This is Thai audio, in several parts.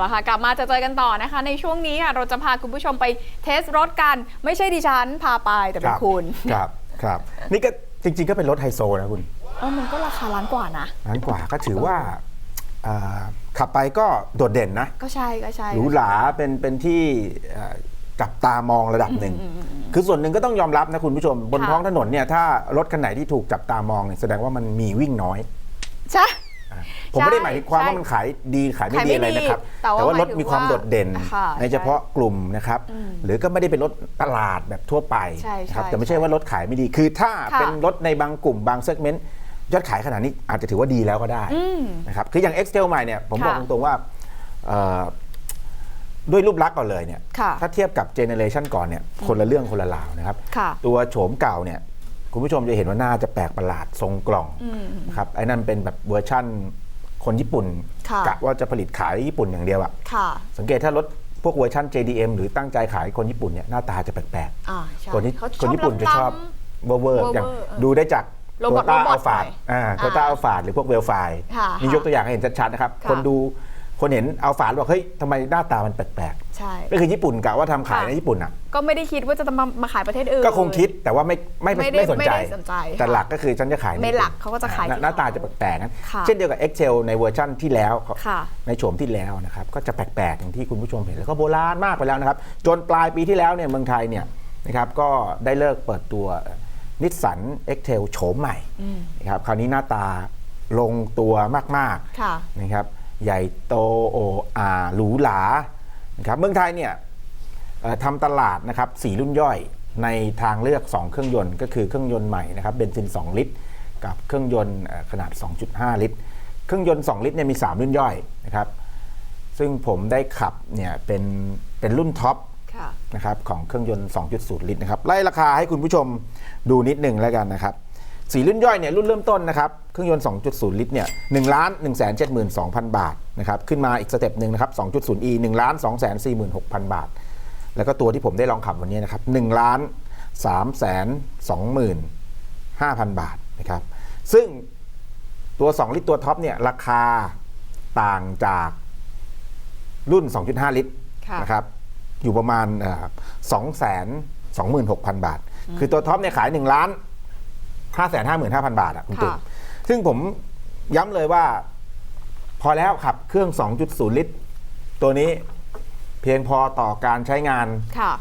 เอาละค่ะกลับมาจะเจอกันต่อนะคะ ในช่วงนี้ค่ะเราจะพาคุณผู้ชมไปเทสรถกัน ไม่ใช่ดิฉันพาไปแต่เป็นคุณครับครับ นี่ก็จริง ๆ ก็เป็นรถไฮโซนะคุณเออมันก็ราคาล้านกว่านะล้านกว่าก็ถือว่าอ่าขับไปก็โดดเด่นนะ ก็ใช่ก็ใช่หรูหราเป็นเป็นที่เอ่อจับตามองระดับหนึ่ง คือส่วนหนึ่งก็ต้องยอมรับนะคุณผู้ชม บนค่ะท้องถนนเนี่ยถ้ารถคันไหนที่ถูกจับตามองเนี่ยแสดงว่ามันมีวิ่งน้อย ใช่ ผมไม่ได้หมายถึงความใช่ว่ามันขายดีขายไม่ขายดีไม่อะไรดีนะครับ แต่ว่าว่ารถหมายถึงมีความว่าโดดเด่นค่ะในเฉพาะกลุ่มนะครับหรือก็ไม่ได้เป็นรถตลาดแบบทั่วไปใช่นะครับใช่แต่ไม่ใช่ว่ารถขายไม่ดีคือถ้าค่ะเป็นรถในบางกลุ่มบางเซกเมนต์ยอดขายขนาดนี้อาจจะถือว่าดีแล้วก็ได้อืมนะครับคืออย่าง Excel ใหม่เนี่ยผมบอกค่ะตรงๆว่าเอ่อด้วยรูปลักษณ์ก่อนเลยเนี่ยค่ะถ้าเทียบกับเจเนเรชันก่อนเนี่ยคนละเรื่องคนละราวนะครับค่ะตัวโฉมเก่าเนี่ย คุณผู้ชมจะเห็นว่าหน้าจะแปลกประหลาดทรงกล่องนะครับไอ้นั่นเป็นแบบเวอร์ชั่นคนญี่ปุ่นค่ะกะว่าจะผลิตขายญี่ปุ่นอย่างเดียวอะค่ะสังเกตถ้ารถพวกเวอร์ชัน JDM หรือตั้งใจขายคนญี่ปุ่นเนี่ยหน้าตาจะแปลกอ่าใช่ๆคนที่เขาคนญี่ปุ่นจะชอบล้ำเวอร์เวอร์เวอร์อย่างเวอร์ดูได้จากโรโตบอทต้าโรบออัทลฟาดหน่อยอ่าอ่าโตต้าอัลฟาดหรือพวกเวลไฟค่ะนี่ยกตัวอย่างให้เห็นชัดๆนะครับค่ะคนดู คนเห็นอัลฟาดบอกเฮ้ยทำไมหน้าตามันแปลกใช่ ๆก็คือญี่ปุ่นกะว่าทำขายค่ะในญี่ปุ่นอะ ก็ไม่ได้คิดว่าจะมามาขายประเทศอื่น ก็คงคิดแต่ว่าไม่ไม่ไม่ได้ไม่สนใจ ไม่ได้สนใจแต่ค่ะหลักก็คือฉันจะขายในไม่หลักเขาก็จะขายหน้ที่หน้าตาเขาจะแปลกๆนั้นค่ะเช่นเดียวกับ Excel ในเวอร์ชั่นที่แล้ว ค่ะ ในโฉมที่แล้วนะครับ ก็จะแปลกๆอย่างที่คุณผู้ชมเห็นแล้วก็โบราณมากไปแล้วนะครับ จนปลายปีที่แล้วเนี่ยเมืองไทยเนี่ยนะครับก็ได้เลิกเปิดตัวนิสสัน Excel โฉมใหม่นะครับคราวนี้หน้าตาลงตัวมากๆ ค่ะ นะครับ ใหญ่โตโออาหรูหรานะครับเมืองไทยเนี่ยเอ่อทำตลาดนะครับสี่รุ่นย่อยในทางเลือก 2 เครื่องยนต์ ก็คือเครื่องยนต์ใหม่นะครับเบนซิน 2 ลิตร กับเครื่องยนต์เอ่อขนาด 2.5 ลิตร เครื่องยนต์ 2 ลิตรเนี่ยมี 3 รุ่นย่อยนะครับซึ่งผมได้ขับเนี่ยเป็นเป็นรุ่นท็อปค่ะนะครับของเครื่องยนต์ 2.0 ลิตรนะครับไล่ราคาให้คุณผู้ชมดูนิดหนึ่งแล้วกันนะครับ สีรุ่นย่อยเนี่ยรุ่นเริ่มต้นนะครับเครื่องยนต์ 2.0 ลิตรเนี่ย1ล้าน1 7 2 0 0 0บาทนะครับขึ้นมาอีกสเต็ปหนึ่งนะครับ 2.0e 1ล้าน2 4 6 0 0 0บาท แล้วก็ตัวที่ผมได้ลองขับวันนี้นะครับ1ล้าน3 2 5,000บาทนะครับซึ่งตัว 2 ลิตรตัวท็อปเนี่ยราคาต่างจากรุ่น 2.5 ลิตรค่ะนะครับอยู่ประมาณสองแสนสองหมื่นหกพันบาท คือตัวท็อปเนี่ยขายหนึ่งล้าน ห้าแสนห้าหมื่นห้าพันบาทอะคุณตุ๊กค่ะซึ่งผมย้ำเลยว่า พอแล้วขับเครื่อง 2.0 ลิตร ตัวนี้เพียงพอต่อการใช้งานค่ะ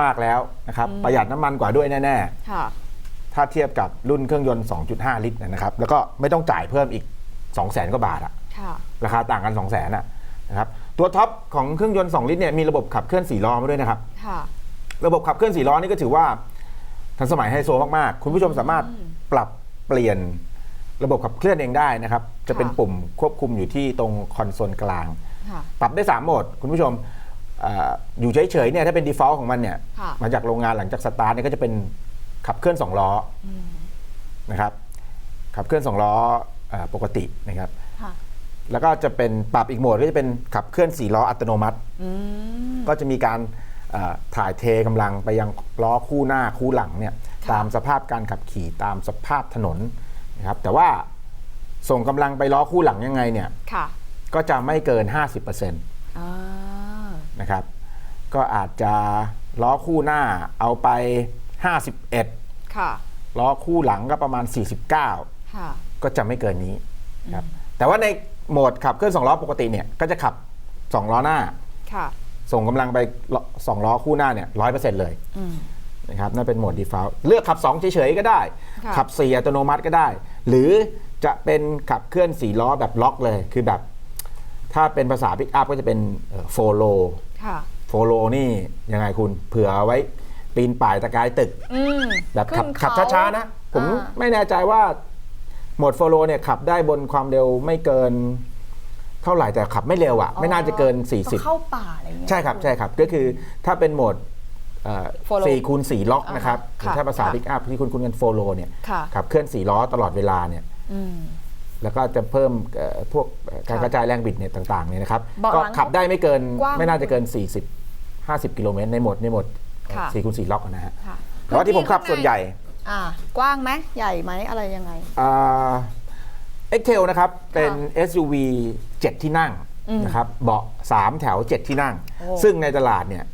มาก ๆ แล้วนะครับ ประหยัดน้ำมันกว่าด้วยแน่ค่ะๆถ้าเทียบกับรุ่นเครื่องยนต์ 2.5 ลิตรนะครับ แล้วก็ไม่ต้องจ่ายเพิ่มอีก 2 0 0แสนกว่าบาทอะค่ะราคาต่างกัน 2 0 0แสนอะนะครับตัวท็อปของเครื่องยนต์ 2 ลิตรเนี่ยมีระบบขับเคลื่อน4ล้อมาด้วยนะครับค่ะระบบขับเคลื่อน4ล้อนี่ก็ถือว่าทันสมัยไฮโซมากๆ คุณผู้ชมสามารถ ปรับเปลี่ยนระบบขับเคลื่อนเองได้นะครับ จะเป็นค่ะปุ่มควบคุมอยู่ที่ตรงคอนโซลกลางค่ะปรับได้ 3 โหมด คุณผู้ชมเอออยู่เฉยๆเนี่ยถ้าเป็น default ของมันเนี่ยค่ะมาจากโรงงานหลังจากสตาร์ทเนี่ยก็จะเป็นขับเคลื่อน 2 ล้ออนะครับ ขับเคลื่อน 2 ล้อเออปกตินะครับค่ะแล้วก็จะเป็นปรับอีกโหมดก็จะเป็นขับเคลื่อน4ล้ออัตโนมัติอืมก็จะมีการเอ่อถ่ายเทกำลังไปยังล้อคู่หน้าคู่หลังเนี่ยค่ะ ตามสภาพการขับขี่ตามสภาพถนนนะครับแต่ว่าส่งกำลังไปล้อคู่หลังยังไงเนี่ยค่ะก็จะไม่เกิน 50%นอ่าะครับ ก็อาจจะล้อคู่หน้าเอาไป 51ค่ะล้อคู่หลังก็ประมาณ 49ค่ะก็จะไม่เกินนี้นะครับแต่ว่าในโหมดขับเคลื่อน2ล้อปกติเนี่ยก็จะขับ2ล้อหน้าค่ะส่งกำลังไปสองล้อคู่หน้าเนี่ยร้อยเปอร์เซ็นต์เลยอืม นะครับนั่นเป็นโหมด default เลือกขับ 2 เฉยๆก็ได้ ค่ะ ขับ 4 อัตโนมัติก็ได้ หรือจะเป็นขับเคลื่อน4ล้อแบบล็อกเลย คือแบบ ถ้าเป็นภาษาพิกอัพก็จะเป็นโฟโลค่ะ โฟโลนี่ยังไงคุณเผื่อเอาไว้ปีนป่ายตะกายตึก อืมแบบขับขึ้นขับเขช้าๆนะ ผมอ่า ไม่แน่ใจว่าโหมดโฟโลเนี่ยขับได้บนความเร็วไม่เกิน เท่าไหร่แต่ขับไม่เร็วอะ่ะ ไม่น่าจะเกิน 40ต้องเข้าป่าอะไรอย่างเงี้ย ใช่ครับใช่ครับก็คือถ้าเป็นโหมด Follow สี่คูณสี่ล็อกอ่านะครับหรือค่ะถ้าภาษาค่ะ พิกอัพที่คุณคุณกันโฟโลเนี่ยค่ะขับเคลื่อนสี่ล้อตลอดเวลาเนี่ยอืม แล้วก็จะเพิ่มเอ่อพวกเอ่อการค่ะกระจายแรงบิดเนี่ยต่างๆเนี่ยนะครับเบาะหก็ลังขับได้ไม่เกินกว้างไม่น่าจะเกิน 40 50 กิโลเมตรในโหมดในโหมดค่ะ สี่คูณสี่ล็อกนะฮะค่ะแต่ว่าที่ผมขับส่วนใหญ่ อ่ากว้างไหมใหญ่ไหมอะไรยังไง เอ็กเทลนะครับ เป็น SUV 7 ที่นั่งอืมนะครับเบาะ 3 แถว 7 ที่นั่ง โอ้ซึ่งในตลาดเนี่ย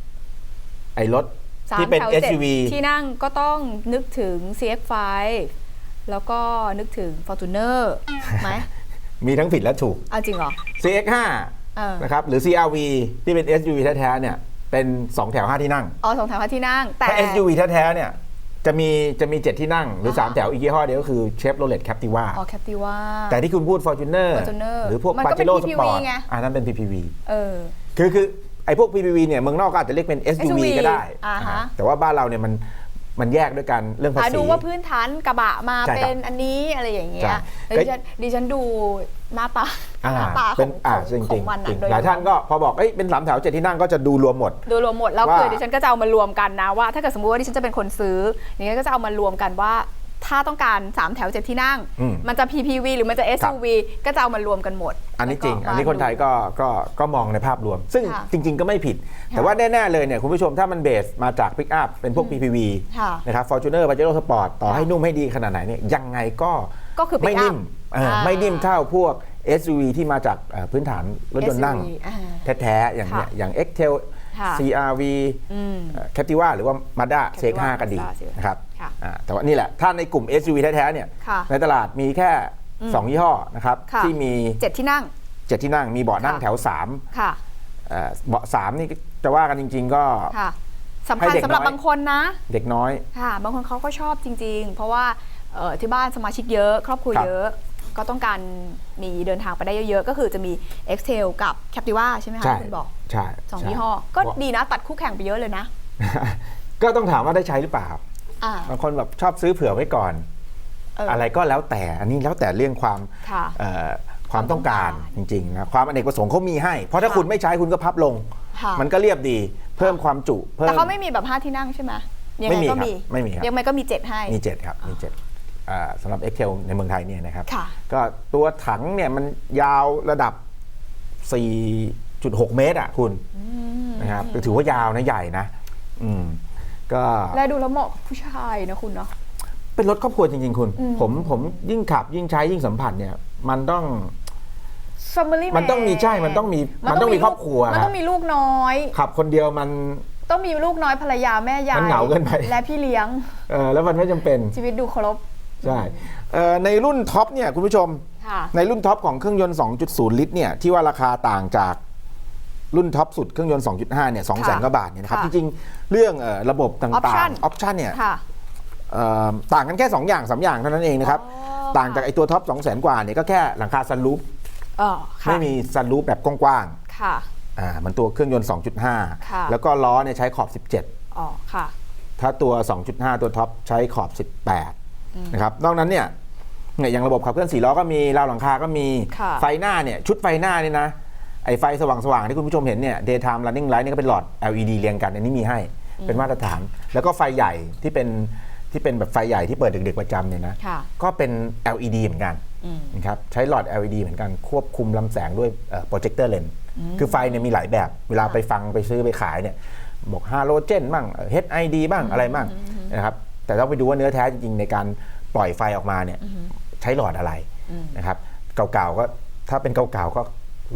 ไอ้รถสามที่เป็น แถวจ็ด SUV ที่นั่งก็ต้องนึกถึง CX5 แล้วก็นึกถึง Fortuner ไหม มีทั้งผิดและถูก เอาจริงเหรอ CX5 เออ นะครับหรือ CRV ที่เป็น SUV แท้ๆเนี่ยเป็น 2 แถว 5 ที่นั่ง อ๋อสองแถวห้าที่นั่ง แต่ ถ้า SUV แท้ๆเนี่ยจะมีจะมี 7 ที่นั่ง หรือ อ่า 3 แถวอีกยี่ห้อเดียวก็คือ Chevrolet Captiva อ๋อแคปติว่า แต่ที่คุณพูด Fortuner Fortuner หรือพวกมันก็เป็น Pajero PPV Sport ไงอ่านั่นเป็น PPV เออ คือคือ ไอ้พวก PPV เนี่ยเมืองนอกก็อาจจะเรียกเป็น SUV, SUV ก็ได้ อ่าฮะอ่าแต่ว่าบ้านเราเนี่ยมันมันแยกด้วยกันเรื่องภาหาษี ดูว่าพื้นฐานกระบะมาใช่ครับเป็นอันนี้อะไรอย่างเงี้ใช่ยแล้วดิฉันดิฉันดูหน้าตาอ่าหน้าตาขเป็อนงอ่าของจริงขจอริงงมันจริอะงโดยหลายท่านก็พอบอกเอ้ยเป็นสามแถวเจ็ดที่นั่งก็จะดูรวมหมดดูรวมหมดแล้วว่า คือดิฉันก็จะเอามารวมกันนะว่า ถ้าเกิดสมมติว่าดิฉันจะเป็นคนซื้ออย่างนี้ก็จะเอามารวมกันว่า ถ้าต้องการ 3 แถว 7 ที่นั่ง อืมมันจะ PPV หรือมันจะ SUV ก็จะเอามารวมกันหมดอันนี้จริง แล้วก็อันนี้คนไทยก็ก็ก็มองในภาพรวม ซึ่งค่ะจริง ๆ ก็ไม่ผิด แต่ว่าแน่ ๆ เลยเนี่ยคุณผู้ชมถ้ามันเบสมาจากพิกอัพเป็นพวก PPV ค่ะนะครับ Fortuner Pajero Sport ต่อให้ค่ะนุ่มให้ดีขนาดไหนเนี่ยยังไงก็ก็คือ pick ไม่ up นิ่มเอออา ไม่นิ่มเท่าพวก SUV ที่มาจากเอ่อพื้นฐานรถยนต์นั่ง SUV อ่า แท้ๆอย่างเนี้ยค่ะอย่าง Excel ค่ะ CRV อืมแคปติว่าหรือว่า Mazda Captiva CX5 ก็ดี Mazda CX5 นะครับ ค่ะอ่าแต่ว่านี่แหละ ถ้าในกลุ่ม SUV แท้ๆเนี่ยค่ะในตลาดมีแค่ 2 ยี่ห้อนะครับค่ะ ที่มี เจ็ดที่นั่ง 7 ที่นั่งมีเบาะนั่งค่ะ แถว3ค่ะเอ่อเบาะ3นี่จะว่ากันจริง ๆ ก็ ค่ะสำให้คัญเด็กสำหรับน้อย บางคนนะ เด็กน้อย ค่ะ บางคนเขาก็ชอบจริง ๆ เพราะว่าเอ่อที่บ้านสมาชิกเยอะ ครอบครัวครับเยอะ ก็ต้องการมีเดินทางไปได้เยอะๆ ก็คือจะมี Excel กับ Captiva ใช่ไหมคะใช่คุณบอกใช่สองใช่ยี่ห้อ ก็เพราะดีนะ ตัดคู่แข่งไปเยอะเลยนะ ก็ต้องถามว่าได้ใช้หรือเปล่าอ่า บางคนแบบชอบซื้อเผื่อไว้ก่อนเออออะไรก็แล้วแต่อันนี้แล้วแต่เรื่องความค่ะเอ่อความต้องการความต้องจการริงๆนะความอเนกประสงค์เขามีให้ เพราะถ้าค่ะคุณไม่ใช้คุณก็พับลงค่ะมันก็เรียบดีเพิ่มความจุเพิ่มแต่เขาไม่มีแบบห้าที่นั่งใช่ไหมยังไม่ไงมีก็ครับมีไม่มีครับยังไงก็มีเจ็ดให้มีเจ็ดครับมีเจ็ดอ่าสำหรับ Excel ในเมืองไทยเนี่ยนะครับค่ะก็ตัวถังเนี่ยมันยาวระดับ 4.6 เมตรอะคุณนะครับถือว่ายาวนะใหญ่นะอืม ก็และดูแล้วเหมาะกับผู้ชายนะคุณเนาะ เป็นรถครอบครัวจริง ๆ คุณ อืม ผมผมยิ่งขับยิ่งใช้ยิ่งสัมผัสเนี่ย มันต้อง Family มันต้องมีใช่มันต้องมีมันต้องมีครอบครัวมันครัต้บองมีลูกน้อย ขับคนเดียวมัน ต้องมีลูกน้อยภรรยาแม่ยายมันเหงาเกินไป และพี่เลี้ยงเออแล้วมันไม่จำเป็น ชีวิตดูครบใช่เอ่อในรุ่นท็อปเนี่ยคุณผู้ชม ค่ะ ในรุ่นท็อปของเครื่องยนต์ 2.0 ลิตรเนี่ยที่ว่าราคาต่างจาก รุ่นท็อปสุดเครื่องยนต์ 2.5 เนี่ย 2 แสนค่ะกว่าบาทเนี่ยนะครับค่ะจริงๆ เรื่องเอ่อระบบต่าง Option ๆ ออปชันเนี่ยค่ะ เอ่อต่างกันแค่ 2 อย่าง 3 อย่างเท่านั้นเองนะครับ อ๋อ ต่างจากไอตัวท็อป2 0 0 0 0 0กว่าเนี่ยก็แค่หลังคาซันรูฟเออค่ะไม่มีซันรูฟแบบกว้างค่ะ ๆอ่ามันตัวเครื่องยนต์ ค่ะ 2.5 แล้วก็ล้อเนี่ยใช้ขอบ 17 อ๋อค่ะ ถ้าตัว 2.5 ตัวท็อปใช้ขอบ 18 นะครับ นอกนั้นเนี่ยเนี่ยอย่างระบบขับเคลื่อนสี่ล้อก็มีราวหลังคาก็มี ค่ะไฟหน้าเนี่ย ชุดไฟหน้าเนี่ยนะ ไอไฟสว่างๆที่คุณผู้ชมเห็นเนี่ย daytime running light เนี่ยก็เป็นหลอด LED เรียงกัน อันนี้มีให้เป็นมาตรฐาน แล้วก็ไฟใหญ่ที่เป็นที่เป็นแบบไฟใหญ่ที่เปิดดึกๆประจำเนี่ยนะค่ะ ก็เป็น LED เหมือนกันอืมนะครับใช้หลอด LED เหมือนกันควบคุมลำแสงด้วยโปรเจคเตอร์เลนคือไฟเนี่ยมีหลายแบบ เวลาไปฟังไปซื้อไปขายเนี่ยบอกฮาโลเจนบ้างเอ่อ HID บ้างอะไรบ้างนะครับแต่ต้องไปดูว่าเนื้อแท้จริงๆในการปล่อยไฟออกมาเนี่ยใช้หลอดอะไรนะครับเก่าๆก็ถ้าเป็นเก่าๆก็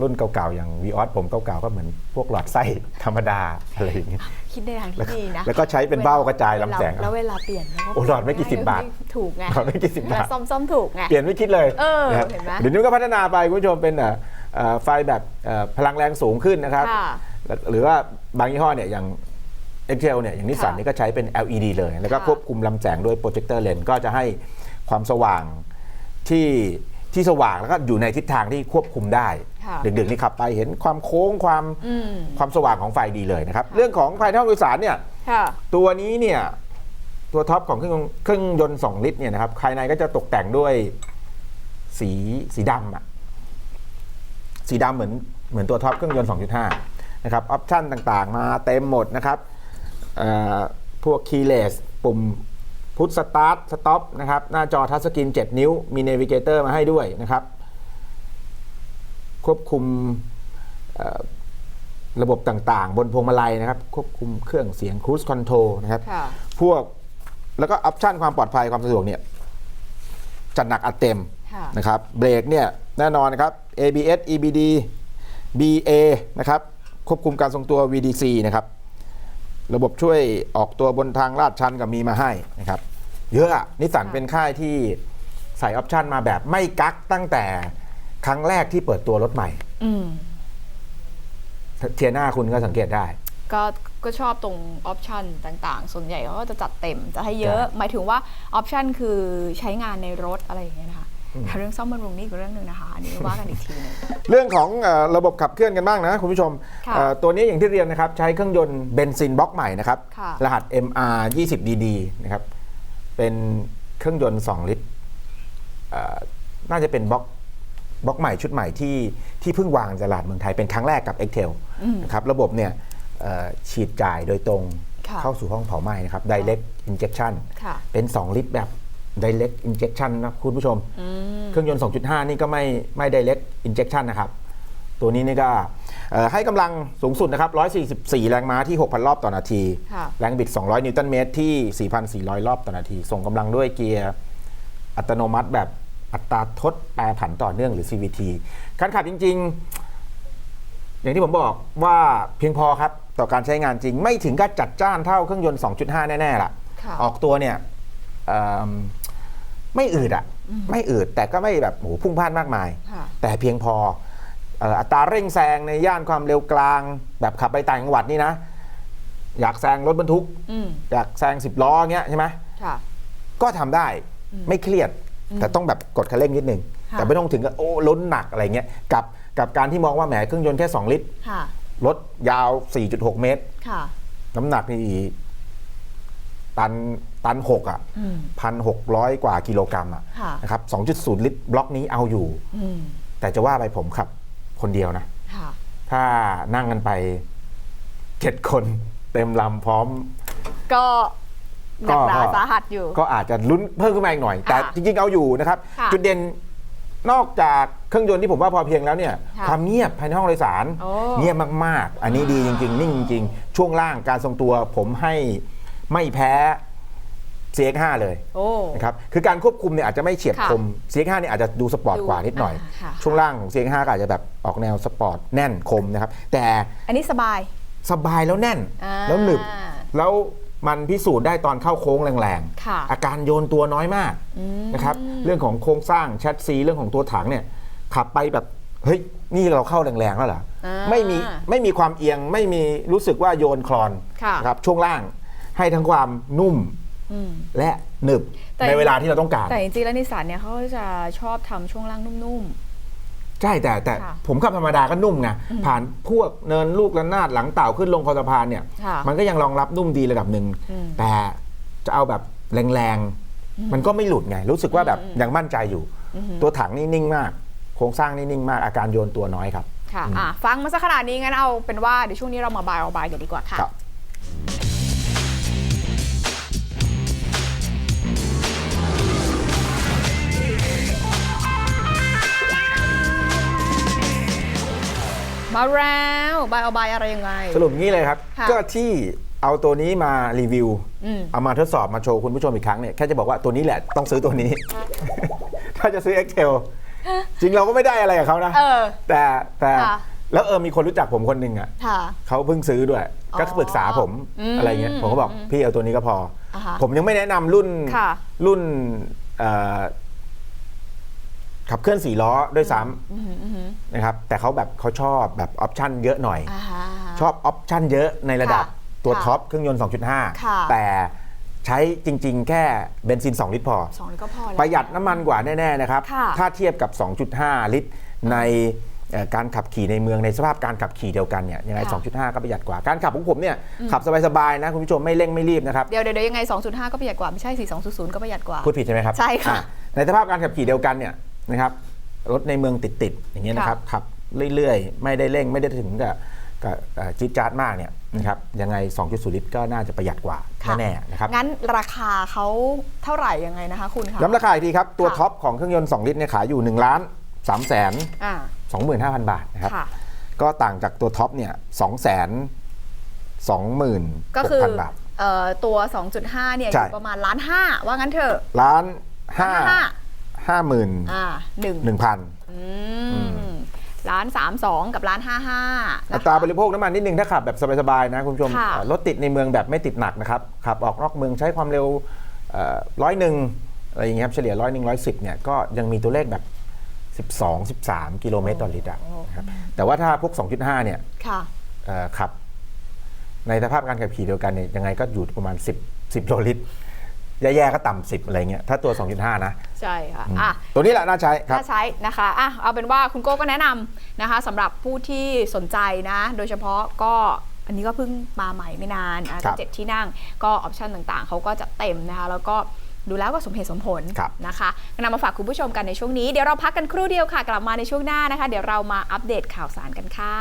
รุ่นเก่าๆ อย่างวีออสผมเก่าๆ ก็เหมือนพวกหลอดไส้ธรรมดาอะไรอย่างเงี้ยคิดในทางที่ดีนะ แล้วก็ใช้เป็นเบ้ากระจายลำแสง แล้วเวลาเปลี่ยนแล้วก็โอ้หลอดไม่กี่สิบบาท ถูกไงหลอดไม่กี่สิบบาทซ่อมซ่อมๆถูกไง เปลี่ยนไม่คิดเลยเออนะครับเห็นไหมเดี๋ยวนี้ก็พัฒนาไปคุณผู้ชมเป็นเอ่อเอ่อไฟแบบเอ่อพลังแรงสูงขึ้นนะครับค่ะแล้วหรือว่าบางยี่ห้อเนี่ยอย่าง Excel เนี่ยอย่างนิสสันค่ะนี่ก็ใช้เป็น LED เลย แล้วก็ค่ะควบคุมลำแสงด้วยโปรเจคเตอร์เลนก็จะให้ความสว่างที่ ที่สว่างแล้วก็อยู่ในทิศทางที่ควบคุมได้ค่ะดึกๆนี่ขับไปเห็นความโค้งความอืมความสว่างของไฟดีเลยนะครับ เรื่องของภายในห้องโดยสารเนี่ยค่ะตัวนี้เนี่ยตัวท็อปของเครื่องยนต์เครื่องยนต์2ลิตรเนี่ยนะครับภายในก็จะตกแต่งด้วยสีสีดำอะสีดำเหมือนเหมือนตัวท็อปเครื่องยนต์ 2.5 นะครับออปชั่นต่างๆ มาเต็มหมดนะครับเอ่อพวกคีย์เลสปุ่ม พุทสตาร์ทสต็อปนะครับหน้าจอทัชสกรีน 7 นิ้ว มีเนวิเกเตอร์มาให้ด้วยนะครับ ควบคุมเอ่อระบบต่างๆ บนพวงมาลัยนะครับ ควบคุมเครื่องเสียง Cruise Control นะครับค่ะพวกแล้วก็ออปชันความปลอดภัยความสะดวกเนี่ยจัดหนักอัดเต็มค่ะนะครับเบรกเนี่ยแน่นอนนะครับ ABS EBD BA นะครับควบคุมการทรงตัว VDC นะครับ ระบบช่วยออกตัวบนทางลาดชันกับมีมาให้นะครับ เยอะอะนิสสันค่ะเป็นค่ายที่ใส่ออปชันมาแบบไม่กักตั้งแต่ครั้งแรกที่เปิดตัวรถใหม่อืมเทียน่าคุณก็สังเกตได้ ก็ก็ชอบตรงออปชันต่างๆ ส่วนใหญ่เขาก็จะจัดเต็มจะให้เยอะใช่หมายถึงว่าออปชันคือใช้งานในรถอะไรอย่างเงี้ยนะคะแต่ เรื่องซ่อมบำรุงนี่ก็เรื่องหนึ่งนะคะอันนี้ว่ากันอีกทีหนึงเรื่องของเออระบบขับเคลื่อนกันบ้างนะคุณผู้ชมค่ะเอ่อตัวนี้อย่างที่เรียนนะครับใช้เครื่องยนต์เบนซินบล็อกใหม่นะครับค่ะรหัส MR 20 DD นะครับเป็นเครื่องยนต์ 2 ลิตรเอ่อน่าจะเป็นบล็อกบล็อกใหม่ชุดใหม่ที่ที่เพิ่งวางในตลาดเมืองไทยเป็นครั้งแรกกับ e x t e l นะครับระบบเนี่ยเอ่อฉีดจ่ายโดยตรงค่ะเข้าสู่ห้องเผาไหม้นะครับ direct injection ค่ะเป็น 2 ลิตรแบบ direct injection นะคุณผู้ชม เครื่องยนต์ 2.5 นี่ก็ไม่ไม่ direct injection นะครับ ตัวนี้นี่ก็เอ่อให้กำลังสูงสุดนะครับ 144 แรงม้าที่ 6,000 รอบต่อนาทีค่ะแรงบิด 200 นิวตันเมตรที่ 4,400 รอบต่อนาที ส่งกำลังด้วยเกียร์อัตโนมัติแบบอัตราทดแปรผันต่อเนื่องหรือ CVT การขับจริง ๆ อย่างที่ผมบอกว่าเพียงพอครับ ต่อการใช้งานจริง ไม่ถึงกับจัดจ้านเท่าเครื่องยนต์ 2.5 แน่ ๆ ล่ะค่ะออกตัวเนี่ยเอิ่ม ไม่อืดอะไม่อืดแต่ก็ไม่แบบโอ้โหพุ่งพล่านมากมายค่ะแต่เพียงพอเอ่ออัตราเร่งแซงในย่านความเร็วกลาง แบบขับไปต่างจังหวัดนี่นะ อยากแซงรถบรรทุกอืมอยากแซงสิบล้อเงี้ยใช่ไหมค่ะก็ทำได้ไม่เครียด แต่ต้องแบบกดคันเร่งนิดนึงค่ะแต่ไม่ต้องถึงกับโอ้ล้นหนักอะไรเงี้ยกับกับการที่มองว่าแหมเครื่องยนต์แค่ 2 ลิตรค่ะรถยาว 4.6 เมตรค่ะน้ำหนักนี่ตัน ตันหกอะอืมพันหกร้อยกว่ากิโลกรัมอะค่ะนะครับ2.0ลิตรบล็อกนี้เอาอยู่อืมแต่จะว่าไปผมขับคนเดียวนะค่ะถ้านั่งกันไปเจ็ดคนเต็มลำพร้อม ก็หนักหนาก็สาหัสอยู่ ก็อาจจะลุ้นเพิ่มขึ้นมาอีกหน่อย แต่ค่ะจริงๆเอาอยู่นะครับค่ะจุดเด่นนอกจากเครื่องยนต์ที่ผมว่าพอเพียงแล้วเนี่ยค่ะความเงียบภายในห้องโดยสารโอ้เงียบมากๆ อันนี้ดีจริง ๆ นิ่งจริง ๆ ช่วงล่างการทรงตัวผมให้ไม่แพ้ CX5 เลยโอ้ นะครับ คือการควบคุมเนี่ยอาจจะไม่เฉียบค่ะคม CX5 เนี่ยอาจจะดูสปอร์ตดูกว่านิดหน่อย อ่าค่ะ ช่วงล่างของ CX5 ก็อาจจะแบบออกแนวสปอร์ตแน่นคมนะครับ แต่อันนี้สบาย สบายแล้วแน่น อ่าแล้วหนึบ แล้วมันพิสูจน์ได้ตอนเข้าโค้งแรงค่ะอาการโยนตัวน้อยมากนะครับ เรื่องของโครงสร้างแชทซีเรื่องของตัวถังเนี่ย ขับไปแบบ เฮ้ย นี่เราเข้าแรงๆแล้วเหรอ อ่า ไม่มีไม่มีความเอียงไม่มีรู้สึกว่าโยนคลอนค่ะ นะครับช่วงล่างให้ทั้งความนุ่ม อืม และหนึบแต่ ในเวลาที่เราต้องการ แต่จริงๆแล้วนิสสันเนี่ยเขาจะชอบทำช่วงล่างนุ่ม ใช่แต่แต่ค่ะผมขับธรรมดาก็นุ่มไงผ่านพวกเนินลูกระนาดหลังเต่าขึ้นลงคอสะพานเนี่ย ค่ะมันก็ยังรองรับนุ่มดีระดับหนึ่งอืม แต่จะเอาแบบแรงๆ มันก็ไม่หลุดไง รู้สึกว่าแบบยังมั่นใจอยู่ ตัวถังนี่นิ่งมาก โครงสร้างนี่นิ่งมากอาการโยนตัวน้อยครับ ๆ ค่ะอะ ฟังมาสักขนาดนี้งั้นเอาเป็นว่าเดี๋ยวช่วงนี้เรามาบายเอาบายกันดีกว่าค่ะ ครับ มาแล้วบายเอาบายอะไรยังไง สรุปงี้เลยครับ ค่ะก็ที่เอาตัวนี้มารีวิว อืม เอามาทดสอบมาโชว์คุณผู้ชมอีกครั้งเนี่ยแค่จะบอกว่าตัวนี้แหละต้องซื้อตัวนี้ ถ้าจะซื้อ Excel จริงเราก็ไม่ได้อะไรกับเขานะ เออ แต่แต่ค่ะ แล้วเออมีคนรู้จักผมคนหนึ่งอะค่ะ เขาเพิ่งซื้อด้วย ก็ปรึกษาผมอืมอะไรเงี้ยผมก็บอกพี่เอาตัวนี้ก็พออาฮะผมยังไม่แนะนำรุ่นค่ะรุ่นเอ่อ ขับเคลื่อนสี่ล้อด้วยซ้ำนะครับแต่เขาแบบเขาชอบแบบออปชั่นเยอะหน่อยอ่าฮะชอบออปชั่นเยอะในระดับค่ะตัวค่ะท็อปเครื่องยนต์ค่ะ2.5 แต่ใช้จริง ๆ แค่เบนซิน 2 ลิตรพอสองนี่ก็พอแล้วประหยัดน้ำมันกว่าแน่ ๆ นะครับค่ะถ้าเทียบกับ 2.5 ลิตรในเอ่อการขับขี่ในเมืองในสภาพการขับขี่เดียวกันเนี่ยยังไงค่ะ2.5 ก็ประหยัดกว่า การขับของผมเนี่ยขับสบายๆนะคุณผู้ชมไม่เร่งไม่รีบนะครับ เดี๋ยวเดี๋ยวเดี๋ยวยังไง 2.5 ก็ประหยัดกว่า ไม่ใช่สิ2.0 ก็ประหยัดกว่า พูดผิดใช่ไหมครับ ใช่ค่ะอ่ในสภาพการขับขี่เดียวกันเนี่ย นะครับรถในเมืองติดๆอย่างเงี้ยนะครับขับเรื่อยๆ ไม่ได้เร่งไม่ได้ถึงกับกับเอ่อจี๊ดจ๊าดมากเนี่ยนะครับยังไง 2.0 ลิตรก็น่าจะประหยัดกว่าค่ะแน่ๆนะครับงั้นราคาเขาเท่าไหร่ยังไงนะคะคุณคะย้ำราคาอีกทีครับ ตัวค่ะท็อปของเครื่องยนต์ 2 ลิตรเนี่ยขายอยู่1ล้าน3แสนอ่า25,000 บาทนะครับค่ะก็ต่างจากตัวท็อปเนี่ย2แสน26,000ก็คือบาทเอ่อตัว 2.5 เนี่ยอใช่ยู่ประมาณล้านห้าว่างั้นเถอะล้านห้า ห้าห้าหมื่นอ่าหนึ่งหนึ่งพันอืมล้านสามสองกับล้านห้าห้าอัตราบริโภคน้ำมันนิดนึงถ้าขับแบบสบายๆนะคุณผู้ชมค่ะอ่ารถติดในเมืองแบบไม่ติดหนักนะครับ ขับออกนอกเมืองใช้ความเร็วร้อยหนึ่งอะไรอย่างเงี้ยครับเฉลี่ยร้อยหนึ่งร้อยสิบเนี่ยก็ยังมีตัวเลขแบบ 12 13 กิโลเมตรต่อลิตรอะนะครับแต่ว่าถ้าพวก 2.5 เนี่ยค่ะเอ่อขับ ในสภาพการขับขี่เดียวกันเนี่ยยังไงก็อยู่ประมาณ 10 10โลลิตร แย่ๆก็ต่ำ10อะไรเงี้ยถ้าตัว 2.5 นะ ใช่ค่ะอะตัวนี้แหละน่าใช้ครับถ้าใช้นะคะอะเอาเป็นว่าคุณโก้ก็แนะนำนะคะสำหรับผู้ที่สนใจนะ โดยเฉพาะก็อันนี้ก็เพิ่งมาใหม่ไม่นานอะครับเจ็ดที่นั่งก็ออปชันต่างๆ เขาก็จะเต็มนะคะ แล้วก็ดูแล้วก็สมเหตุสมผลครับนะคะนำมาฝากคุณผู้ชมกันในช่วงนี้ เดี๋ยวเราพักกันครู่เดียวค่ะ กลับมาในช่วงหน้านะคะ เดี๋ยวเรามาอัปเดตข่าวสารกันค่ะ